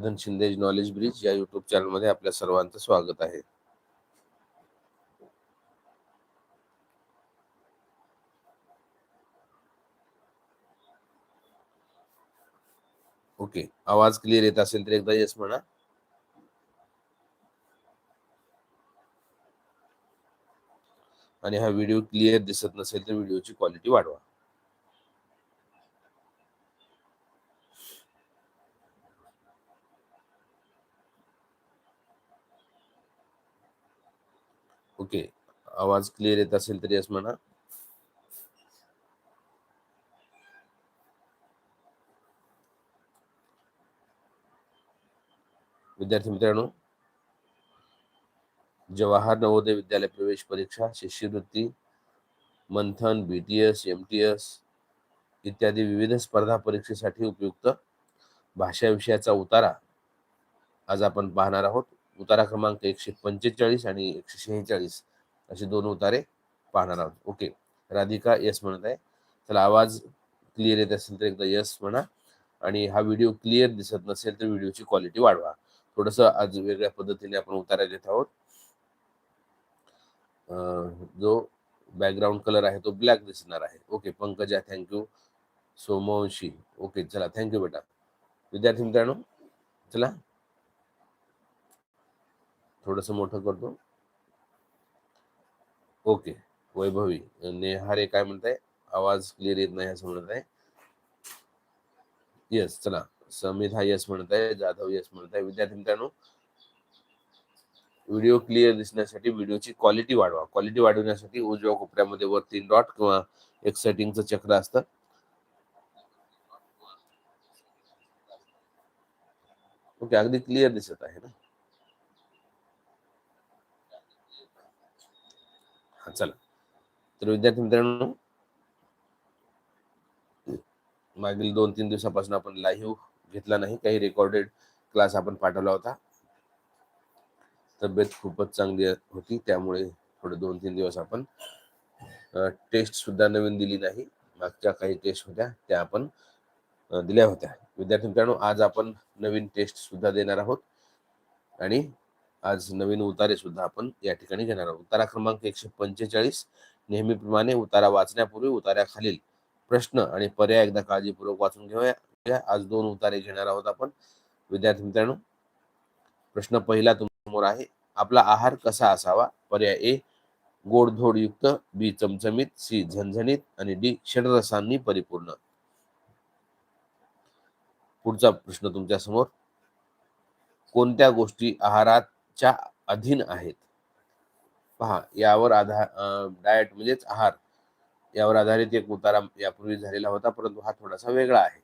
धन Shinde knowledge bridge या YouTube चॅनलमध्ये आपल्या सर्वांचं स्वागत आहे. ओके आवाज क्लिअर येत असेल तर एकदा येस म्हणा. आणि हा व्हिडिओ क्लिअर दिसत नसेल तर व्हिडिओची क्वालिटी वाढवा. ओके. आवाज क्लिअर येत असेल तर असं म्हणा. विद्यार्थी मित्रांनो जवाहर नवोदय विद्यालय प्रवेश परीक्षा शिष्यवृत्ती Manthan B T S M T S इत्यादी विविध स्पर्धा परीक्षेसाठी उपयुक्त. भाषा विषयाचा उतारा आज आपण पाहणार आहोत. उतारा क्रमांक एकशे पंचेचाळीस आणि एकशे शेहेचाळीस असे दोन उतारे पाहणार आहोत. ओके. राधिका यस म्हणत आहे. चला आवाज क्लिअर येत असेल तर एकदा यस म्हणा. आणि हा व्हिडिओ क्लिअर दिसत नसेल तर व्हिडिओची क्वालिटी वाढवा. थोडस आज वेगळ्या पद्धतीने आपण उतारा घेत आहोत. जो बॅकग्राऊंड कलर आहे तो ब्लॅक दिसणार आहे. Okay Pankaja thank you Somvanshi. Okay चला थँक्यू बेटा. विद्यार्थी मित्रांनो चला. थोडस मोठं करतो. ओके. वैभवी नेहारे काय म्हणताय? आवाज क्लिअर येत नाही असं म्हणत आहे. येस चला. समिधा यस म्हणत आहे जाधव यस म्हणत आहे विद्यार्थी मित्रांनो व्हिडिओ क्लिअर दिसण्यासाठी व्हिडिओची क्वालिटी वाढवा. क्वालिटी वाढवण्यासाठी उजव्या कोपऱ्यामध्ये वर तीन डॉट किंवा एक सेटिंगचं चक्र असतं. ओके अगदी क्लिअर दिसत आहे ना? चला. तर विद्यार्थी मित्रांनो मागील दोन तीन दिवसापासून आपण लाईव्ह घेतला नाही काही रेकॉर्डेड क्लास आपण पाठवला होता. तब्येत खूपच चांगली होती त्यामुळे थोडे दोन तीन दिवस आपण टेस्ट सुद्धा नवीन दिली नाही. मागच्या काही टेस्ट होत्या त्या आपण दिल्या होत्या. विद्यार्थी मित्रांनो आज आपण नवीन टेस्ट सुद्धा देणार आहोत. आणि आज नवीन उतारे सुद्धा आपण या ठिकाणी घेणार आहोत. उतारा क्रमांक एकशे पंचेचाळीस. नेहमीप्रमाणे उतारा वाचण्यापूर्वी उतार्याखालील प्रश्न आणि पर्याय एकदा काळजीपूर्वक वाचून घेऊया. आज दोन उतारे घेणार आहोत आपण. विद्यार्थी मित्रांनो प्रश्न पहिला समोर आहे. आपला आहार कसा असावा? पर्याय ए गोडधोड युक्त बी चमचमीत सी झणझणीत आणि डी षडरसांनी परिपूर्ण. पुढचा प्रश्न तुमच्यासमोर कोणत्या गोष्टी आहारात च्या अधीन आहेत. पहा यावर आधार डाएट म्हणजेच आहार यावर आधारित एक उतारा यापूर्वी झालेला होता परंतु हा थोडासा वेगळा आहे.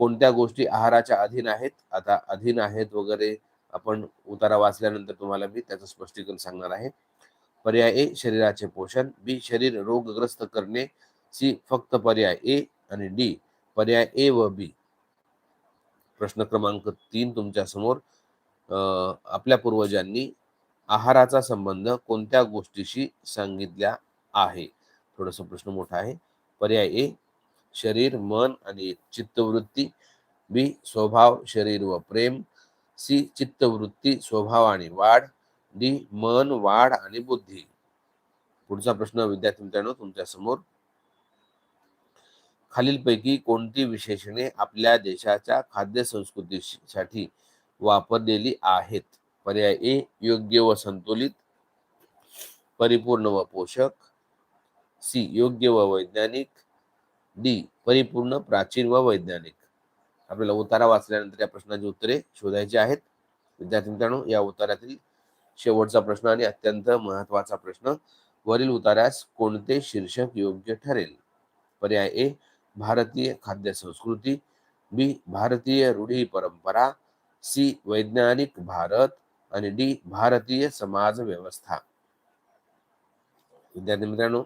कोणत्या गोष्टी आहाराच्या अधीन आहेत? आता अधीन आहेत वगैरे आपण उतारा वाचल्यानंतर तुम्हाला मी त्याचं स्पष्टीकरण सांगणार आहे. पर्याय ए शरीराचे पोषण. बी शरीर रोगग्रस्त करणे. सी फक्त पर्याय ए आणि डी. पर्याय ए व बी. प्रश्न क्रमांक तीन तुमच्यासमोर आपल्या पूर्वजांनी आहाराचा संबंध कोणत्या गोष्टीशी सांगितल्या आहे? थोडासा प्रश्न मोठा आहे. पर्याय ए शरीर मन आणि चित्तवृत्ती. बी स्वभाव शरीर व प्रेम. सी चित्तवृत्ती स्वभाव आणि वाढ. डी मन वाढ आणि बुद्धी. पुढचा प्रश्न विद्यार्थी मित्रांनो तुमच्यासमोर. खालीलपैकी कोणती विशेषणे आपल्या देशाच्या खाद्य संस्कृतीसाठी वापरलेली आहेत. पर्याय ए योग्य व संतुलित परिपूर्ण व पोषक. सी योग्य व वैज्ञानिक. डी परिपूर्ण प्राचीन व वैज्ञानिक. आपल्याला उतारा वाचल्यानंतर या प्रश्नाची उत्तरे शोधायची आहेत. विद्यार्थी मित्रांनो या उतारातील शेवटचा प्रश्न आणि अत्यंत महत्त्वाचा प्रश्न वरील उतारास कोणते शीर्षक योग्य ठरेल? पर्याय ए भारतीय खाद्य संस्कृती. बी भारतीय रूढी परंपरा. सी वैज्ञानिक भारत आणि डी भारतीय समाज व्यवस्था विद्यार्थी मित्रांनो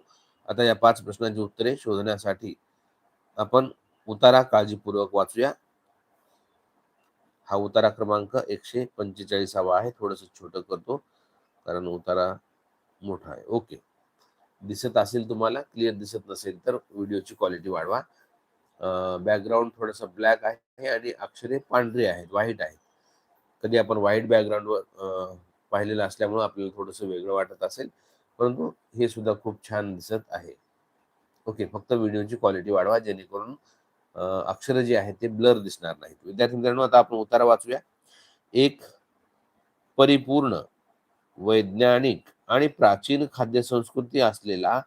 आता या पाच प्रश्नांची उत्तरे शोधण्यासाठी आपण उतारा काळजीपूर्वक वाचूया. हा उतारा क्रमांक एकशे पंचेचाळीसावा आहे थोडस छोट करतो कारण उतारा मोठा आहे. ओके. दिसत असेल तुम्हाला क्लिअर दिसत नसेल तर व्हिडिओची क्वालिटी वाढवा. बॅकग्राऊंड थोडस ब्लॅक आहे आणि अक्षरे पांढरी आहेत व्हाईट आहेत. कधी आपण व्हाईट बॅकग्राऊंडवर पाहिलेलं असल्यामुळं आपल्याला थोडंसं वेगळं वाटत असेल. परंतु हे सुद्धा खूप छान दिसत आहे. ओके फक्त व्हिडिओची क्वालिटी वाढवा जेणेकरून अक्षर जे आहेत ते ब्लर दिसणार नाहीत. विद्यार्थी मित्रांनो आता आपण उतारा वाचूया. एक परिपूर्ण वैज्ञानिक आणि प्राचीन खाद्य संस्कृती असलेला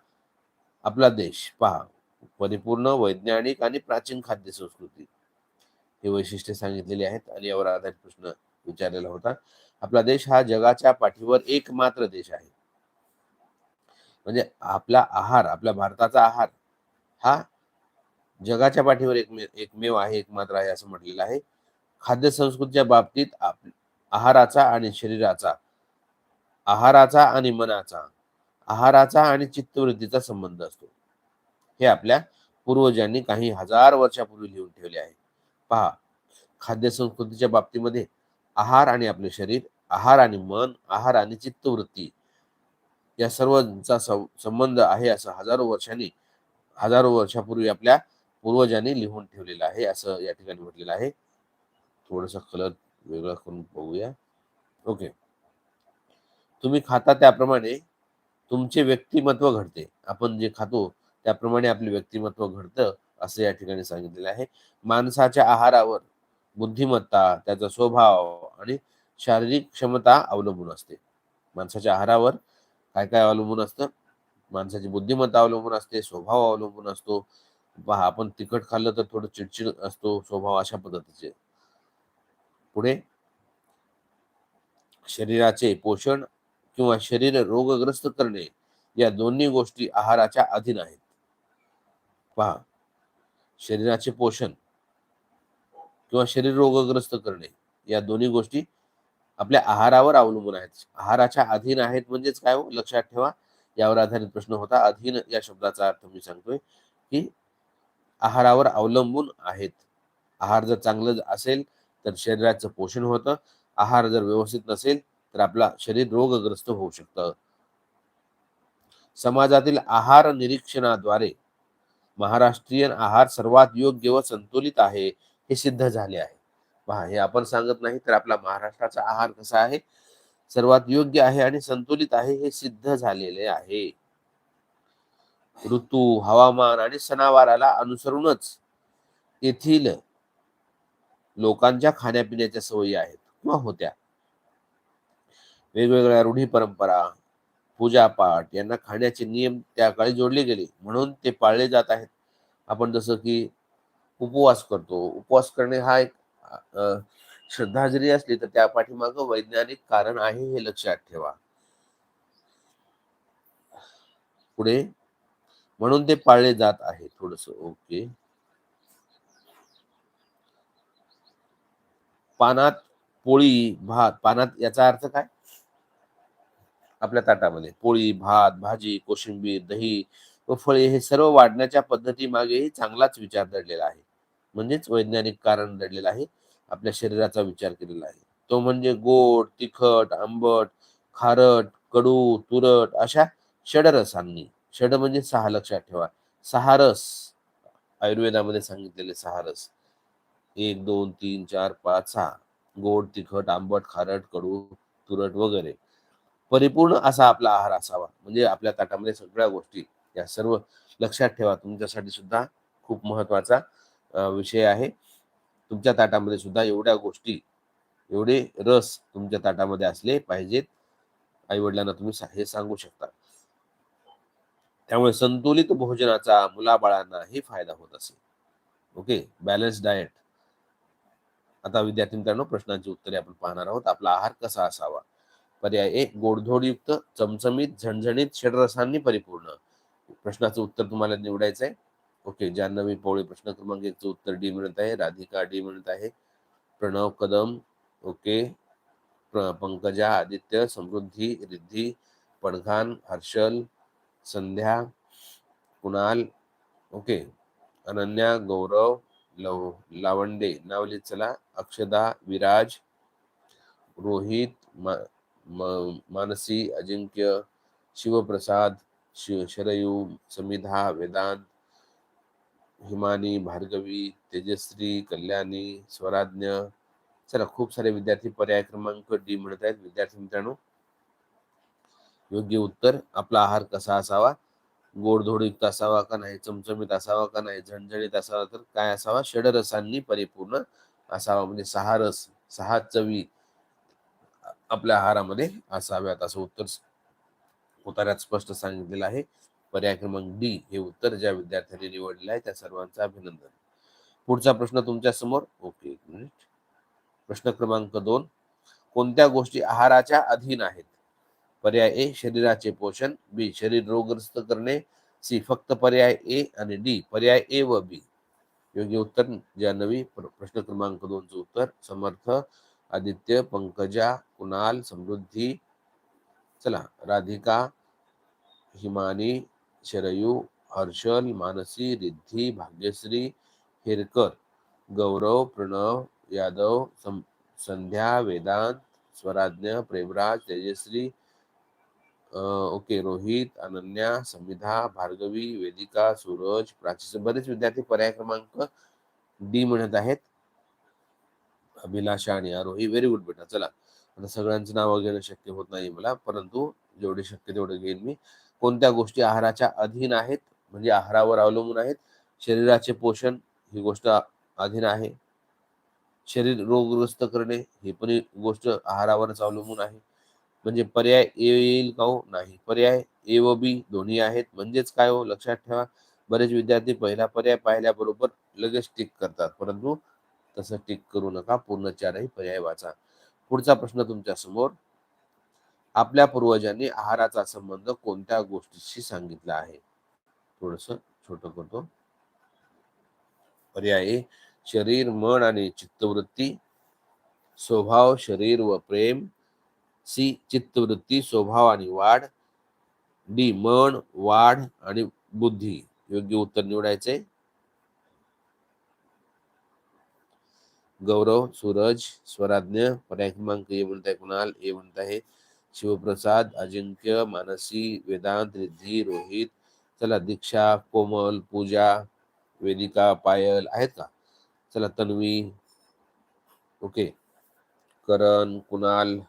आपला देश. पहा परिपूर्ण वैज्ञानिक आणि प्राचीन खाद्य संस्कृती. हे वैशिष्ट्ये सांगितलेली आहेत आणि यावर आधारित प्रश्न विचारलेला होता. आपला देश हा जगाच्या पाठीवर एकमात्र देश आहे. म्हणजे आपला आहार आपल्या भारताचा आहार हा जगाच्या पाठीवर एकमेव एकमेव आहे एकमात्र आहे असं म्हटलेलं आहे. खाद्य संस्कृतीच्या बाबतीत आहाराचा आणि शरीराचा आहाराचा आणि मनाचा आहाराचा आणि चित्तवृत्तीचा संबंध असतो. हे आपल्या पूर्वजांनी काही हजार वर्षापूर्वी लिहून ठेवले आहे. पहा खाद्य संस्कृतीच्या बाबतीमध्ये आहार आणि आपले शरीर आहार आणि मन आहार आणि चित्तवृत्ती या सर्वांचा संबंध आहे असं हजारो वर्षांनी हजारो वर्षापूर्वी आपल्या पूर्वजांनी लिहून ठेवलेलं आहे असं या ठिकाणी म्हटलेलं आहे. थोडस कलर वेगळा करून बघूया. ओके. तुम्ही खाता त्याप्रमाणे तुमचे व्यक्तिमत्व घडते. आपण जे खातो त्याप्रमाणे आपले व्यक्तिमत्व घडतं असं या ठिकाणी सांगितलेलं आहे. माणसाच्या आहारावर बुद्धिमत्ता त्याचा स्वभाव आणि शारीरिक क्षमता अवलंबून असते. माणसाच्या आहारावर काय काय अवलंबून असतं? माणसाची बुद्धिमत्ता अवलंबून असते स्वभाव अवलंबून असतो. पहा आपण तिखट खाल्लं तर थोडं चिडचिड असतो स्वभाव अशा पद्धतीचे. पुढे. शरीराचे पोषण किंवा शरीर रोगग्रस्त करणे या दोन्ही गोष्टी आहाराच्या अधीन आहेत. पहा. शरीराचे पोषण किंवा शरीर रोगग्रस्त करणे या दोन्ही गोष्टी आपल्या आहारावर अवलंबून आहेत. आहाराच्या अधीन आहेत म्हणजेच काय हो? लक्षात ठेवा. यावर आधारित प्रश्न होता. अधीन या शब्दाचा अर्थ मी सांगतोय की आहारावर अवलंबून आहेत. आहार जर चांगलं असेल तर शरीराचं पोषण होतं. आहार जर व्यवस्थित नसेल तर आपला शरीर रोगग्रस्त होऊ शकतं. समाजातील आहार निरीक्षणाद्वारे महाराष्ट्रीयन आहार सर्वात योग्य व संतुलित आहे. हे सिद्ध झाले आहे. पहा हे आपण सांगत नाही तर आपला महाराष्ट्राचा आहार कसा आहे? सर्वात योग्य आहे आणि संतुलित आहे हे सिद्ध झालेले आहे. ऋतू हवामान आणि सणावाराला अनुसरूनच येथील लोकांच्या खाण्यापिण्याच्या सवयी आहेत किंवा होत्या. वेगवेगळ्या रूढी परंपरा पूजापाठ यांना खाण्याचे नियम त्या काळी जोडले गेले. म्हणून ते पाळले जात आहेत. आपण जसं की उपवास करतो. उपवास करणे हा एक श्रद्धा जरी असली तर त्या पाठीमाग वैज्ञानिक कारण आहे हे लक्षात ठेवा. पुढे. म्हणून ते पाळले जात आहे. थोडस ओके. पानात पोळी भात. पानात याचा अर्थ काय? आपल्या ताटामध्ये. पोळी भात भाजी कोशिंबीर दही व फळे हे सर्व वाढण्याच्या पद्धती मागेही चांगलाच विचार दडलेला आहे. म्हणजेच वैज्ञानिक कारण दडलेलं आहे. आपल्या शरीराचा विचार केलेला आहे. तो म्हणजे गोड तिखट आंबट खारट कडू तुरट अशा षडरसांनी. षड म्हणजे सहा लक्षात ठेवा. सहा रस. आयुर्वेदामध्ये सांगितलेले सहा रस. एक दोन तीन चार पाच सहा. गोड तिखट आंबट खारट कडू तुरट वगैरे. परिपूर्ण असा आपला आहार असावा. म्हणजे आपल्या ताटामध्ये सगळ्या गोष्टी या सर्व लक्षात ठेवा. तुमच्यासाठी सुद्धा खूप महत्त्वाचा विषय आहे. तुमच्या ताटामध्ये सुद्धा एवढ्या गोष्टी एवढे रस तुमच्या ताटामध्ये असले पाहिजेत. आई वडिलांना तुम्ही हे सांगू शकता. त्यामुळे संतुलित भोजनाचा मुलाबाळांनाही फायदा होत असेल ओके? Balance diet. आता विद्यार्थी मित्रांनो प्रश्नांची उत्तरे आपण पाहणार आहोत. आपला आहार कसा असावा? पर्याय एक गोडधोडयुक्त चमचमीत झणझणीत षडरसांनी परिपूर्ण. प्रश्नाचं उत्तर तुम्हाला निवडायचं आहे ओके जान्हवी पोळे प्रश्न क्रमांक एकचं उत्तर डी मिळत आहे राधिका डी मिळत आहे. प्रणव कदम ओके. पंकजा आदित्य समृद्धी रिद्धी पडघान हर्षल संध्या कुणाल ओके. अनन्या गौरव लव लावंडे नाव लिहित चला. अक्षदा विराज रोहित मा, मा, मानसी अजिंक्य शिवप्रसाद शिव शरयू समिधा वेदांत हिमानी भार्गवी तेजश्री कल्याणी स्वराज्ञ चला खूप सारे विद्यार्थी पर्याय क्रमांक डी म्हणत आहेत. विद्यार्थी मित्रांनो योग्य उत्तर आपला आहार कसा असावा? गोडधोडयुक्त असावा का नाही? चमचमीत असावा का नाही? झणझणीत असावा तर काय असावा? षडरसांनी परिपूर्ण असावा. म्हणजे सहा रस सहा चवी आपल्या आहारामध्ये असाव्यात असं उत्तर उतार्यात स्पष्ट सांगितलेलं आहे. पर्याय क्रमांक डी हे उत्तर ज्या विद्यार्थ्यांनी निवडलेलं आहे त्या सर्वांचं अभिनंदन. पुढचा प्रश्न तुमच्यासमोर. ओके एक मिनिट. प्रश्न क्रमांक दोन. कोणत्या गोष्टी आहाराच्या अधीन आहेत? पर्याय ए शरीराचे पोषण. बी शरीर रोगग्रस्त करणे. सी फक्त पर्याय ए आणि डी पर्याय ए व बी. योग्य उत्तर जानवी प्रश्न क्रमांक दोनचं उत्तर. समर्थ आदित्य पंकजा कुणाल समृद्धी. चला राधिका हिमानी शरयू हर्षल मानसी रिद्धी भाग्यश्री हिरकर गौरव प्रणव यादव संध्या वेदांत स्वराज्ञ प्रेमराज तेजश्री ओके रोहित अनन्या समिधा भार्गवी वेदिका सूरज प्राची बरेच विद्यार्थी पर्याय क्रमांक डी म्हणत आहेत. अभिलाषा आणि आरोही व्हेरी गुड बेटा चला. आता सगळ्यांचं नाव घेणं शक्य होत नाही मला परंतु जेवढे शक्य तेवढे घेईन मी. कोणत्या गोष्टी आहाराच्या अधीन आहेत म्हणजे आहारावर अवलंबून आहेत? शरीराचे पोषण ही गोष्ट अधीन आहे. शरीर रोगग्रस्त करणे ही पण गोष्ट आहारावरच अवलंबून आहे. म्हणजे पर्याय ए येईल का हो? नाही. पर्याय ए व बी दोन्ही आहेत. म्हणजेच काय हो? लक्षात ठेवा. बरेच विद्यार्थी पहिला पर्याय पाहिल्याबरोबर लगेच टिक करतात. परंतु तसं टिक करू नका. पूर्ण चारही पर्याय वाचा. पुढचा प्रश्न तुमच्यासमोर आपल्या पूर्वजांनी आहाराचा संबंध कोणत्या गोष्टीशी सांगितला आहे? थोडस छोट करतो. पर्याय शरीर मन आणि चित्तवृत्ती. स्वभाव शरीर व प्रेम. सी चित्तवृत्ती स्वभाव आणि वाढ. डी मन वाढ आणि बुद्धी. योग्य उत्तर निवडायचे. गौरव सूरज स्वराज्ञ पर्याय क्रमांक ए म्हणताय आहे कुणाल? ए म्हणत आहे शिवप्रसाद अजिंक्य मानसी वेदांत रिद्धी रोहित चला दीक्षा कोमल पूजा वेदिका पायल आहेत का? चला तन्वी ओके. करण कुणाल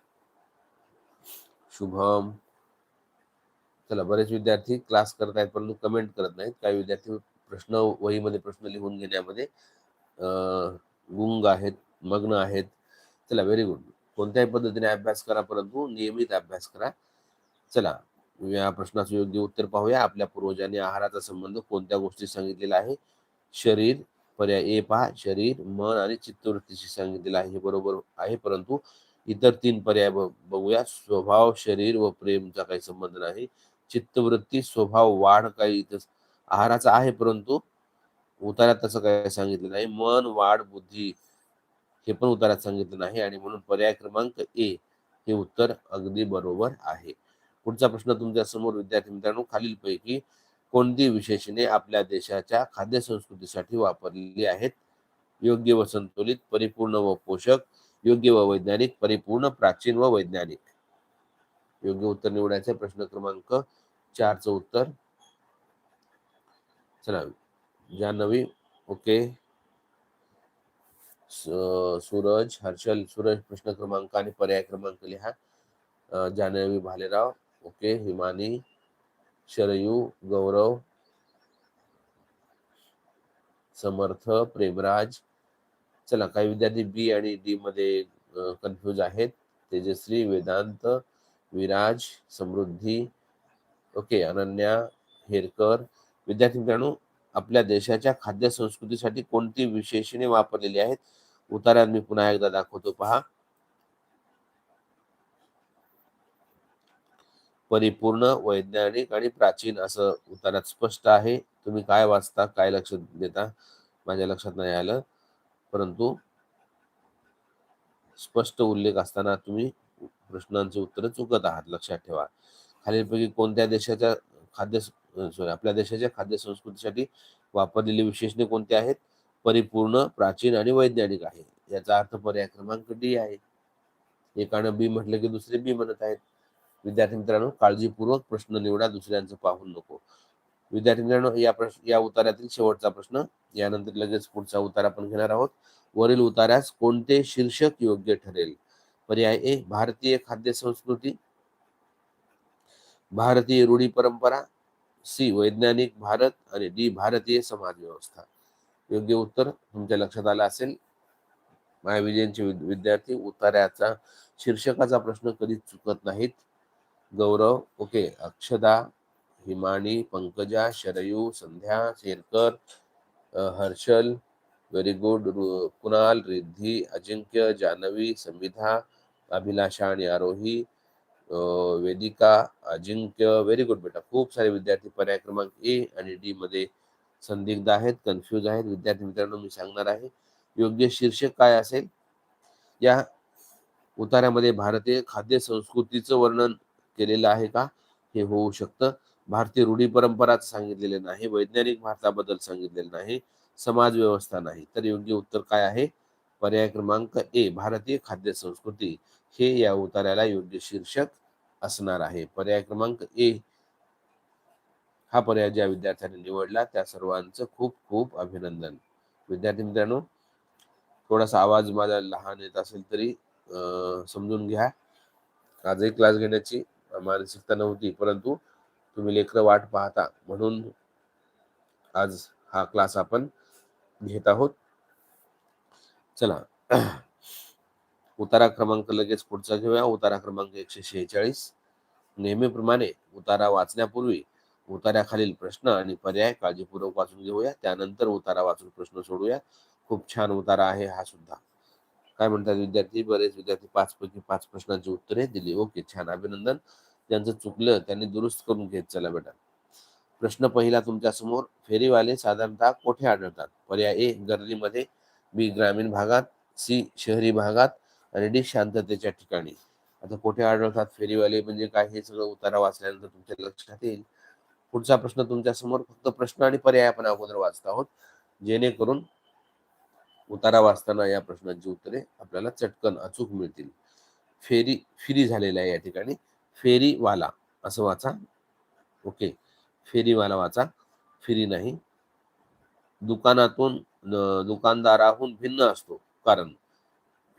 शुभम. चला बरेच विद्यार्थी क्लास करत आहेत परंतु कमेंट करत नाहीत. काही विद्यार्थी प्रश्न वहीमध्ये प्रश्न लिहून घेण्यामध्ये गुंग आहेत मग्न आहेत. चला व्हेरी गुड कोणत्याही पद्धतीने अभ्यास करा परंतु नियमित अभ्यास करा. चला या प्रश्नाचं योग्य उत्तर पाहूया. आपल्या पूर्वजांनी आहाराचा संबंध कोणत्या गोष्टी सांगितलेला आहे? शरीर पर्याय ए पहा. शरीर मन आणि चित्तवृत्तीशी सांगितलेलं आहे. हे बरोबर आहे परंतु इतर तीन पर्याय बघूया. स्वभाव शरीर व प्रेमचा काही संबंध नाही. चित्तवृत्ती स्वभाव वाढ काही आहाराचा आहे परंतु उतारात तसं काय सांगितलं नाही. मन वाढ बुद्धी हे पण उत्तरात सांगितलं नाही आणि म्हणून पर्याय क्रमांक ए हे उत्तर अगदी बरोबर आहे. पुढचा प्रश्न तुमच्यासमोर विद्यार्थी मित्रांनो खालीलपैकी कोणती विशेषणे आपल्या देशाच्या खाद्य संस्कृतीसाठी वापरलेली आहेत? योग्य व संतुलित परिपूर्ण व पोषक योग्य व वैज्ञानिक परिपूर्ण प्राचीन व वैज्ञानिक. योग्य उत्तर निवडायचे प्रश्न क्रमांक चारचं उत्तर. चला जानवी ओके. सूरज हर्षल सूरज प्रश्न क्रमांक आणि पर्याय क्रमांक लिहा. जानवी भालेराव ओके हिमानी शरयू गौरव समर्थ प्रेमराज. चला काही विद्यार्थी बी आणि डी मध्ये कन्फ्युज आहेत. तेजश्री वेदांत विराज समृद्धी ओके अनन्या हेरकर. विद्यार्थी मित्रांनो आपल्या देशाच्या खाद्य संस्कृतीसाठी कोणती विशेषणे वापरलेली आहेत? उतार्यात मी पुन्हा एकदा दाखवतो पहा. परिपूर्ण वैज्ञानिक आणि प्राचीन असं उतारात स्पष्ट आहे. तुम्ही काय वाचता काय लक्ष देता माझ्या लक्षात नाही आलं. परंतु स्पष्ट उल्लेख असताना तुम्ही प्रश्नांचे उत्तर चुकत आहात लक्षात ठेवा. खालीलपैकी कोणत्या देशाच्या खाद्य सॉरी आपल्या देशाच्या खाद्य संस्कृतीसाठी वापरलेली विशेषणे कोणते आहेत? परिपूर्ण प्राचीन आणि वैज्ञानिक आहे. याचा अर्थ पर्याय क्रमांक डी आहे. एकानं बी म्हटलं की दुसरे बी म्हणत आहेत. विद्यार्थी मित्रांनो काळजीपूर्वक प्रश्न निवडा दुसऱ्यांचं पाहून नको. विद्यार्थी मित्रांनो या प्रश्न या उतारातील शेवटचा प्रश्न यानंतर लगेच पुढचा उतार आपण घेणार आहोत. वरील उतार्यास कोणते शीर्षक योग्य ठरेल? पर्याय ए भारतीय खाद्य संस्कृती. भारतीय रूढी परंपरा. सी वैज्ञानिक भारत. आणि डी भारतीय समाज व्यवस्था योग्य उत्तर तुमच्या लक्षात आलं असेल. महाविजयनचे विद्यार्थी उतार्याचा शीर्षकाचा प्रश्न कधीच चुकत नाहीत. Gaurav okay Akshada Himani Pankaja Sharayu Sandhya Sherkar Harshal very good Kunal Riddhi Ajinkya Janvi Samvidha Abhilasha आणि आरोही वेदिका अजिंक्य व्हेरी गुड बेटा खूप सारे विद्यार्थी पर्याय क्रमांक ए आणि डी मध्ये संदिग्ध आहेत कन्फ्यूज आहेत. विद्यार्थी मित्रांनो मी सांगणार आहे योग्य शीर्षक काय असेल? या उतार्यामध्ये भारतीय खाद्य संस्कृतीचं वर्णन केलेलं आहे का? हे होऊ शकतं. भारतीय रूढी परंपराच सांगितलेले नाही वैज्ञानिक भारताबद्दल सांगितलेलं नाही समाज व्यवस्था नाही. तर योग्य उत्तर काय आहे? पर्याय क्रमांक ए भारतीय खाद्य संस्कृती. हे या उतार्याला योग्य शीर्षक असणार आहे. पर्याय क्रमांक ए हा पर्याय ज्या विद्यार्थ्यांनी निवडला त्या सर्वांचं खूप खूप अभिनंदन. विद्यार्थी मित्रांनो थोडासा आवाज माझा लहान येत असेल तरी समजून घ्या. आजही क्लास घेण्याची मानसिकता नव्हती परंतु तुम्ही लेकर वाट पाहता म्हणून आज हा क्लास आपण घेत आहोत. चला. उतारा क्रमांक लगेच पुढचा घेऊया. उतारा क्रमांक एकशे शेहेचाळीस. नेहमीप्रमाणे उतारा वाचण्यापूर्वी उतार्याखालील प्रश्न आणि पर्याय काळजीपूर्वक वाचून घेऊया. त्यानंतर उतारा वाचून प्रश्न सोडूया. खूप छान उतारा आहे हा सुद्धा. काय म्हणतात विद्यार्थी? बरेच विद्यार्थी पाच पैकी पाच प्रश्नांची उत्तरे दिली. ओके छान. अभिनंदन. ज्यांचं चुकलं त्यांनी दुरुस्त करून घेत चला बेटा. प्रश्न पहिला तुमच्यासमोर. फेरीवाले साधारणतः कोठे आढळतात? पर्याय ए गर्दीमध्ये बी ग्रामीण भागात सी शहरी भागात आणि डी शांततेच्या ठिकाणी. आता कोठे आढळतात? फेरीवाले म्हणजे काय? हे सगळं उतारा वाचल्यानंतर तुमच्या लक्षात येईल. पुढचा प्रश्न तुमच्यासमोर फक्त प्रश्न आणि पर्याय आपण अगोदर वाचत आहोत. जेणेकरून उतारा वाचताना या प्रश्नांची उत्तरे आपल्याला चटकन अचूक मिळतील. फेरी फिरी झालेला आहे या ठिकाणी. फेरीवाला असं वाचा. ओके. फेरीवाला वाचा. फिरी नाही. दुकानातून दुकानदाराहून भिन्न असतो. कारण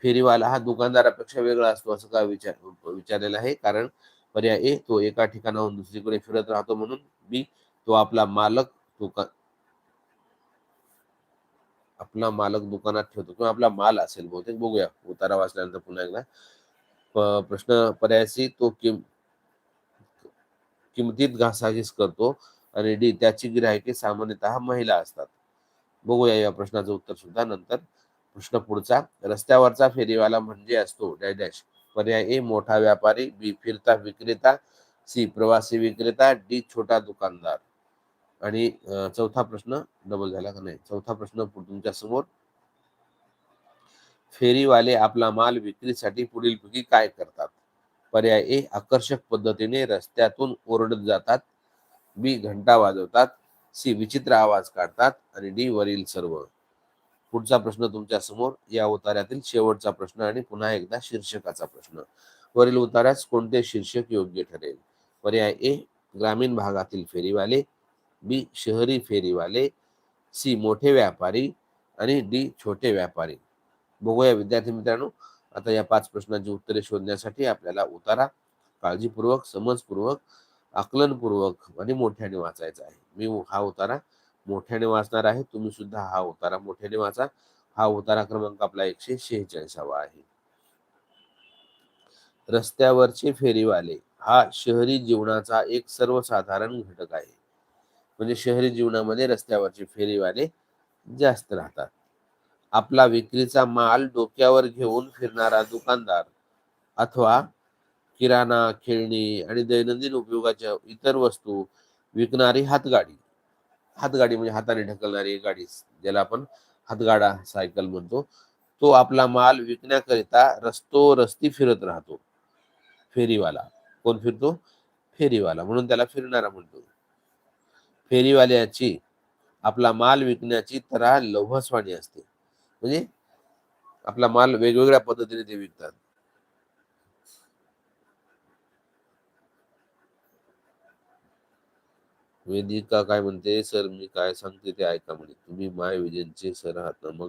फेरीवाला हा दुकानदारापेक्षा वेगळा असतो असं का विचार विचारलेलं आहे? कारण पर्याय ए तो एका ठिकाणाहून दुसरीकडे फिरत राहतो म्हणून बी तो आपला मालक दुकान आपला मालक दुकानात ठेवतो. किंवा आपला माल असेल बहुतेक. बघूया. उतारा वाचल्यानंतर पुन्हा एकदा. प्रश्न पर्याय सी तो किम किमतीत घासाघीस करतो आणि डी त्याची गिरायके सामान्यतः महिला असतात. बघूया या प्रश्नाचं उत्तर सुद्धा नंतर. प्रश्न पुढचा. रस्त्यावरचा फेरीवाला म्हणजे असतो डॅश. पर्याय. ए मोठा व्यापारी बी फिरता विक्रेता सी प्रवासी विक्रेता डी छोटा दुकानदार. आणि चौथा प्रश्न डबल झाला का नाही? चौथा प्रश्न तुमच्यासमोर. फेरीवाले आपला माल विक्रीसाठी पुढील पैकी काय करतात? पर्याय ए आकर्षक पद्धतीने रस्त्यातून ओरडत जातात. बी घंटा वाजवतात. सी विचित्र आवाज काढतात. आणि डी वरील सर्व. पुढचा प्रश्न तुमच्यासमोर या उतार्यातील शेवटचा प्रश्न आणि पुन्हा एकदा शीर्षकाचा प्रश्न. वरील उतार्यास कोणते शीर्षक योग्य ठरेल? पर्याय ए ग्रामीण भागातील फेरीवाले बी शहरी फेरीवाले सी मोठे व्यापारी आणि डी छोटे व्यापारी. बघूया विद्यार्थी मित्रांनो आता या पाच प्रश्नांची उत्तरे शोधण्यासाठी आपल्याला उतारा काळजीपूर्वक समजपूर्वक आकलनपूर्वक आणि मोठ्याने वाचायचा आहे. मी हा उतारा मोठ्याने वाचणार आहे तुम्ही सुद्धा हा उतारा मोठ्याने वाचा. हा उतारा क्रमांक आपला एकशे शेहेचाळीसावा आहे. रस्त्यावरचे फेरीवाले हा शहरी जीवनाचा एक सर्वसाधारण घटक आहे. म्हणजे शहरी जीवनामध्ये रस्त्यावरचे फेरीवाले जास्त राहतात. आपला विक्रीचा माल डोक्यावर घेऊन फिरणारा दुकानदार अथवा किराणा खेळणी आणि दैनंदिन उपयोगाच्या इतर वस्तू विकणारी हातगाडी हातगाडी म्हणजे हाताने ढकलणारी गाडी ज्याला आपण हातगाडा सायकल म्हणतो. तो आपला माल विकण्याकरिता रस्तो रस्ती फिरत राहतो. फेरीवाला. कोण फिरतो? फेरीवाला. म्हणून त्याला फिरणारा म्हणतो. फेरीवाल्याची आपला माल विकण्याची तरा लोभसवाणी असते. म्हणजे आपला माल वेगवेगळ्या पद्धतीने ते विकतात. वेदिका काय म्हणते? सर मी काय सांगते ते ऐका म्हणे. तुम्ही माय विजनचे सर आहात ना मग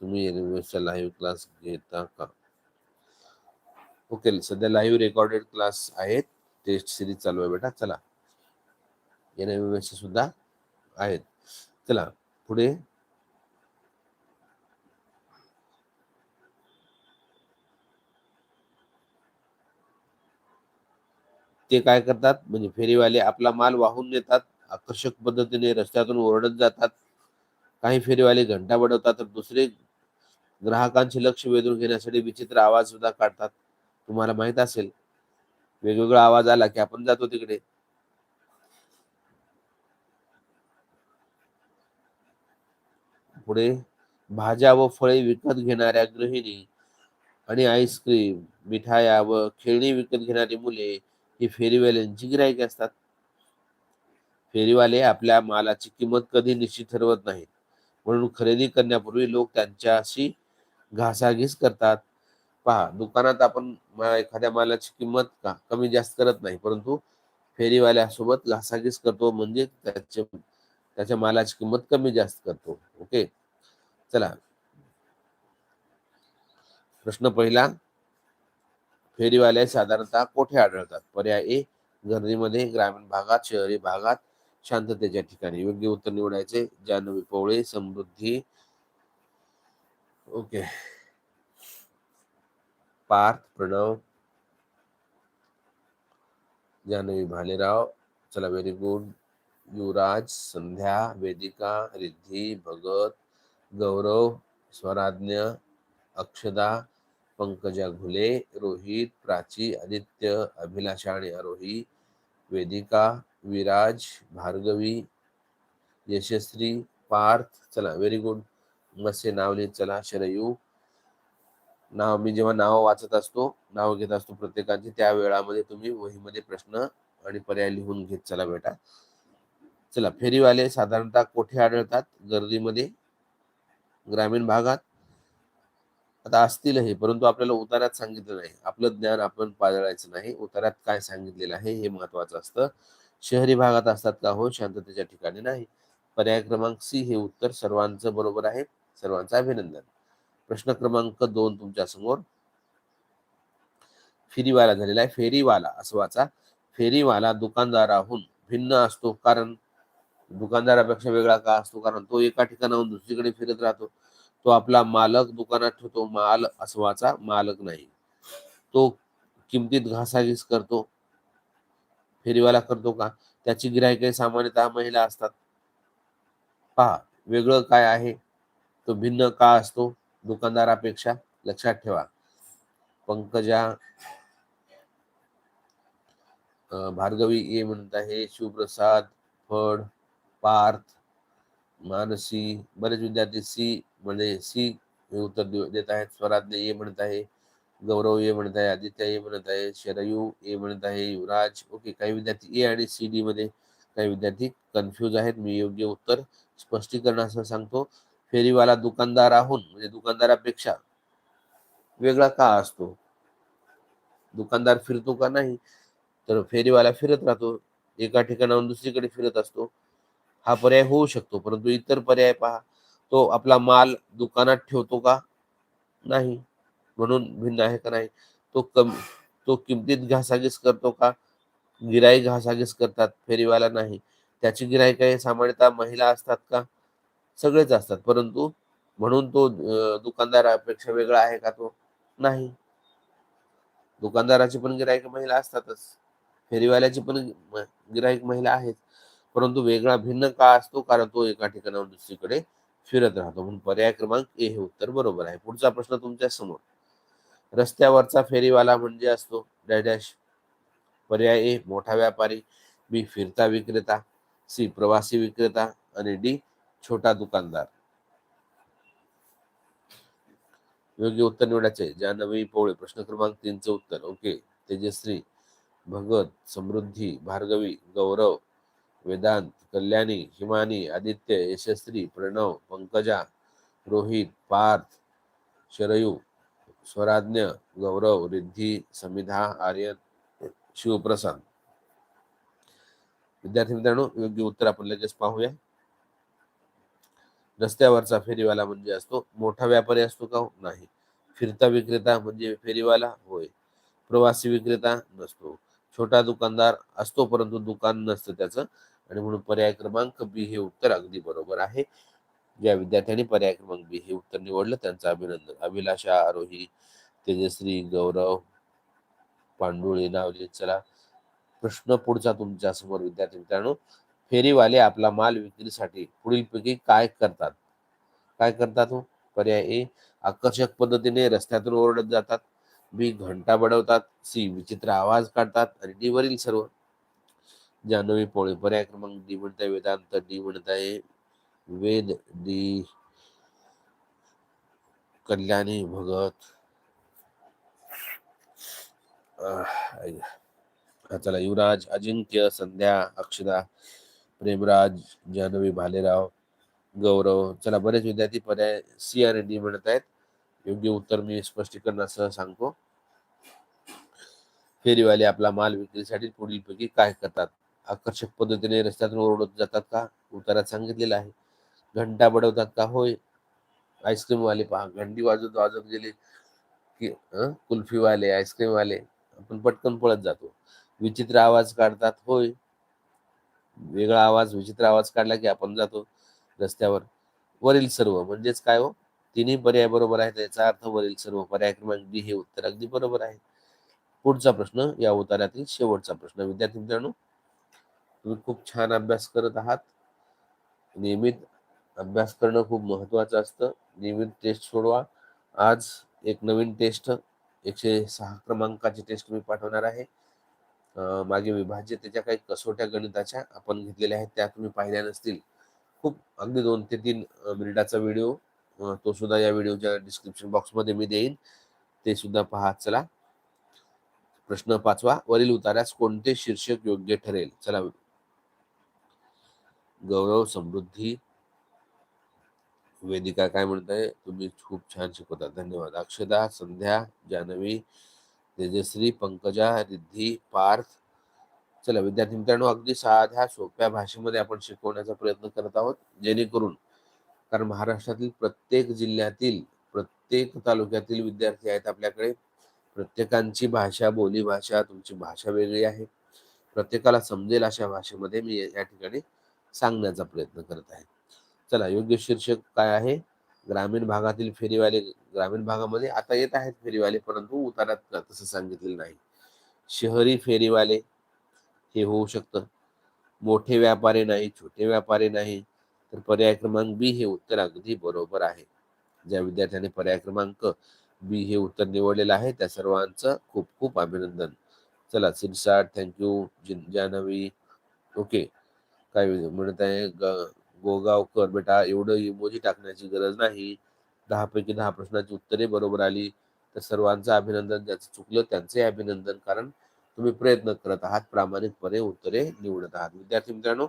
तुम्ही एनएमएसचा लाईव्ह क्लास घेता का? ओके सध्या लाईव्ह रेकॉर्डेड क्लास आहेत. टेस्ट सिरीज चालू आहे बेटा. चला. एनएमएस सुद्धा आहेत. चला. पुढे ते काय करतात? म्हणजे फेरीवाले आपला माल वाहून नेतात आकर्षक पद्धतीने रस्त्यातून ओरडत जातात. काही फेरीवाले घंटा बडवतात तर दुसरे ग्राहकांचे लक्ष वेधून घेण्यासाठी विचित्र आवाज सुद्धा काढतात. तुम्हाला माहीत असेल वेगवेगळा आवाज आला की आपण जातो तिकडे. पुढे भाज्या व फळे विकत घेणाऱ्या गृहिणी आणि आईस्क्रीम मिठाया व खेळणी विकत घेणारी मुले ही फेरीवाल्यांची गिरायके असतात. फेरीवाले आपल्या मालाची किंमत कधी निश्चित ठरवत नाहीत. म्हणून खरेदी करण्यापूर्वी लोक त्यांच्याशी घासाघीस करतात. पहा दुकानात आपण एखाद्या मालाची किंमत का कमी जास्त करत नाही परंतु फेरीवाल्यासोबत घासाघीस करतो म्हणजे त्याचे त्याच्या मालाची किंमत कमी जास्त करतो. ओके? चला. प्रश्न पहिला. फेरीवाले साधारणतः कोठे आढळतात? पर्याय ए गर्दीमध्ये ग्रामीण भागात शहरी भागात शांततेच्या ठिकाणी. योग्य उत्तर निवडायचे. जानवी पोवळे समृद्धी. ओके. पार्थ प्रणव. जानवी भालेराव. चला व्हेरी गुड युवराज संध्या वेदिका रिद्धी भगत गौरव स्वराज्ञ अक्षदा पंकजा घुले रोहित प्राची आदित्य अभिलाषा आणि आरोही वेदिका विराज भार्गवी यशस्वी पार्थ चला व्हेरी गुड मस्त नाव लिहित चला शरयू. नाव मी जेव्हा नाव वाचत असतो नाव घेत असतो प्रत्येकाचे त्या वेळामध्ये तुम्ही वहीमध्ये प्रश्न आणि पर्याय लिहून घेत चला बेटा. चला फेरीवाले साधारणतः कोठे आढळतात? गर्दीमध्ये ग्रामीण भागात आता असतीलही परंतु आपल्याला उतारात सांगितलं नाही. आपलं ज्ञान आपण पाळायचं नाही. उतारात काय सांगितलेलं आहे हे महत्वाचं असतं. शहरी भागात असतात का हो? शांततेच्या ठिकाणी नाही. पर्याय क्रमांक सी हे उत्तर. सर्वांचं बरोबर आहे. सर्वांचं अभिनंदन. प्रश्न क्रमांक दोन तुमच्यासमोर. फेरीवाला झालेला आहे. फेरीवाला असं वाचा. फेरीवाला दुकानदाराहून भिन्न असतो. कारण दुकानदारापेक्षा वेगळा का असतो? कारण तो एका ठिकाणाहून दुसरीकडे फिरत राहतो. तो आपला मालक दुकानात ठेवतो माल असवाचा मालक नाही. तो किमतीत घासाघीस करतो. फेरीवाला करतो का? त्याची गिरायके सामान्यतः महिला असतात. पहा वेगळं काय आहे? तो भिन्न का असतो? दुकानदारापेक्षा लक्षात ठेवा. पंकजा भार्गवी ये म्हणत आहे शिवप्रसाद फड पार्थ मानसी बरेच विद्यार्थी सी म्हणजे सी हे उत्तर देत आहेत स्वराज्ञ ए म्हणत आहे गौरव ए म्हणत आहे आदित्य ए म्हणत आहे शरयू ए म्हणत आहे युवराज ओके काही विद्यार्थी ए आणि सी डी मध्ये काही विद्यार्थी कन्फ्यूज़ आहेत मी योग्य उत्तर स्पष्टीकरणासह सांगतो फेरीवाला दुकानदार दुकानदाराहून म्हणजे दुकानदारापेक्षा वेगळा का असतो दुकानदार फिरतो का नाही तर फेरीवाला फिरत राहतो एका ठिकाणाहून दुसरीकडे फिरत असतो हा पर्याय होऊ शकतो. परंतु इतर पर्याय पहा. तो आपला माल दुकानात ठेवतो का? नाही. म्हणून भिन्न आहे का नाही? तो कम तो किमतीत घासाघीस करतो का? गिराई घासाघीस करतात फेरीवाला नाही. त्याची गिराई हे सामान्यतः महिला असतात का? सगळेच असतात. परंतु म्हणून तो दुकानदारापेक्षा वेगळा आहे का तो? नाही. दुकानदाराची पण गिराईक महिला असतातच. फेरीवाल्याची पण गिराईक महिला आहेत. परंतु वेगळा भिन्न का असतो? कारण तो एका ठिकाणाहून दुसरीकडे फिरत राहतो. म्हणून पर्याय क्रमांक ए हे उत्तर बरोबर आहे. पुढचा प्रश्न तुमच्यासमोर. रस्त्यावरचा फेरीवाला म्हणजे असतो? डॅश पर्याय ए मोठा व्यापारी. बी फिरता विक्रेता. सी प्रवासी विक्रेता. आणि डी छोटा दुकानदार. योग्य उत्तर निवडायचे. जानवी पोळे प्रश्न क्रमांक तीनचं उत्तर. ओके. तेजश्री भगत समृद्धी भार्गवी गौरव वेदांत कल्याणी हिमानी आदित्य यशस्वी प्रणव पंकजा रोहित पार्थ शरयू स्वराज्ञ गौरव रिद्धी समिधा आर्यन शिवप्रसाद. विद्यार्थी मित्रांनो योग्य उत्तर आपण लगेच पाहूया. रस्त्यावरचा फेरीवाला म्हणजे असतो मोठा व्यापारी असतो का हो? नाही. फिरता विक्रेता म्हणजे फेरीवाला? होय. प्रवासी विक्रेता नसतो. छोटा दुकानदार असतो परंतु दुकान नसतं त्याचं. आणि म्हणून पर्याय क्रमांक बी हे उत्तर अगदी बरोबर आहे. ज्या विद्यार्थ्यांनी पर्याय क्रमांक बी हे उत्तर निवडलं त्यांचं अभिनंदन. अभिलाषा आरोही तेजश्री गौरव पांडुळे नावले चला. प्रश्न पुढचा तुमच्यासमोर विद्यार्थी मित्रांनो. फेरीवाले आपला माल विक्रीसाठी पुढीलपैकी काय करतात? काय करतात हो? पर्याय ए आकर्षक पद्धतीने रस्त्यातून ओरडत जातात. बी घंटा बडवतात. सी विचित्र आवाज काढतात. आणि डी वरील सर्व जानवी पोळे. पर्याय क्रमांक डी म्हणताय वेदांत डी म्हणताय वेद डी कल्याणी भगत. चला युवराज अजिंक्य संध्या अक्षदा प्रेमराज जानवी भालेराव गौरव. चला बरेच विद्यार्थी पर्याय सी आणि डी म्हणत आहेत योग्य उत्तर मी स्पष्टीकरणासह सांगतो. फेरीवाले आपला माल विक्रीसाठी पुढीलपैकी काय करतात? आकर्षक पद्धतीने रस्त्यातून ओरडत जातात का? उतारात सांगितलेलं आहे. घंटा बडवतात का? होय. आईस्क्रीम वाले पहा. घंटी वाजवत वाजवत गेले की कुल्फीवाले आईस्क्रीम वाले आपण पटकन पळत जातो. विचित्र आवाज काढतात. होय. वेगळा आवाज विचित्र आवाज काढला की आपण जातो रस्त्यावर. वरील सर्व. म्हणजेच काय हो? तिन्ही पर्याय बरोबर आहेत. याचा अर्थ वरील सर्व पर्याय क्रमांक डी हे उत्तर अगदी बरोबर आहे. पुढचा प्रश्न या उतारातील शेवटचा प्रश्न. विद्यार्थी मित्रांनो तुम्ही खूप छान अभ्यास करत आहात. नियमित अभ्यास करणं खूप महत्वाचं असतं. नियमित टेस्ट सोडवा. आज एक नवीन टेस्ट एकशे सहा क्रमांकाची टेस्ट मी पाठवणार आहे. मागे विभाज्य त्याच्या काही कसोट्या गणिताच्या आपण घेतलेल्या आहेत त्या तुम्ही पाहिल्या नसतील. खूप अगदी दोन ते तीन मिनिटाचा व्हिडिओ तो सुद्धा या व्हिडिओच्या डिस्क्रिप्शन बॉक्समध्ये मी देईन. ते सुद्धा पहा चला. प्रश्न पाचवा. वरील उतारास कोणते शीर्षक योग्य ठरेल? चला गौरव समृद्धी. वेदिका काय म्हणताय? तुम्ही खूप छान शिकवता. धन्यवाद. अक्षदा संध्या जानवी तेजश्री पंकजा रिद्धी पार्थ. चला विद्यार्थी मित्रांनो अगदी साध्या सोप्या भाषेमध्ये आपण शिकवण्याचा प्रयत्न करत आहोत. जेणेकरून कारण महाराष्ट्रातील प्रत्येक जिल्ह्यातील प्रत्येक तालुक्यातील विद्यार्थी आहेत आपल्याकडे. प्रत्येकांची भाषा बोली भाषा तुमची भाषा वेगळी आहे. प्रत्येकाला समजेल अशा भाषेमध्ये मी या ठिकाणी सांगण्याचा प्रयत्न करत आहे चला योग्य शीर्षक काय आहे? ग्रामीण भागातील फेरीवाले ग्रामीण भागामध्ये आता येत आहेत फेरीवाले परंतु उतारात तसं सांगितलेलं नाही. शहरी फेरीवाले हे होऊ शकतं. मोठे व्यापारी नाही छोटे व्यापारी नाही तर पर्याय क्रमांक बी हे उत्तर अगदी बरोबर आहे. ज्या विद्यार्थ्याने पर्याय क्रमांक बी हे उत्तर निवडलेलं आहे त्या सर्वांचं खूप खूप अभिनंदन. चला सिरसाट थँक्यू जानवी. ओके. काय म्हणत आहे ग- गोगावकर बेटा एवढं इमोजी टाकण्याची गरज नाही. दहा पैकी दहा प्रश्नाची उत्तरे बरोबर आली तर सर्वांचं अभिनंदन ज्याचं चुकलं त्यांचे अभिनंदन कारण तुम्ही प्रयत्न करत आहात प्रामाणिकपणे उत्तरे निवडत आहात. विद्यार्थी मित्रांनो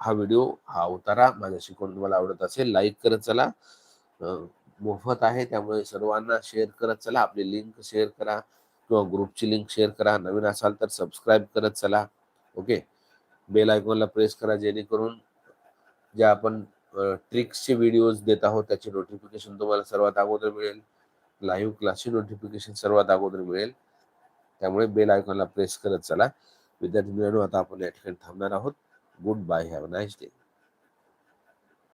हा व्हिडिओ हा उतारा. माझ्या शिकवून तुम्हाला आवडत असेल लाईक करत चला. मोफत आहे त्यामुळे सर्वांना शेअर करत चला. आपली लिंक शेअर करा किंवा ग्रुपची लिंक शेअर करा. नवीन असाल तर सबस्क्राईब करत चला. ओके? बेल आयकॉनला प्रेस करा जेणेकरून ज्या आपण ट्रिक्सचे व्हिडिओज देत आहोत त्याचे नोटिफिकेशन तुम्हाला सर्वात अगोदर मिळेल. लाईव्ह क्लासचे नोटिफिकेशन सर्वात अगोदर मिळेल. त्यामुळे बेल आयकॉनला प्रेस करत चला. विद्यार्थी मित्रांनो आता आपण या ठिकाणी थांबणार आहोत. Good bye have nice day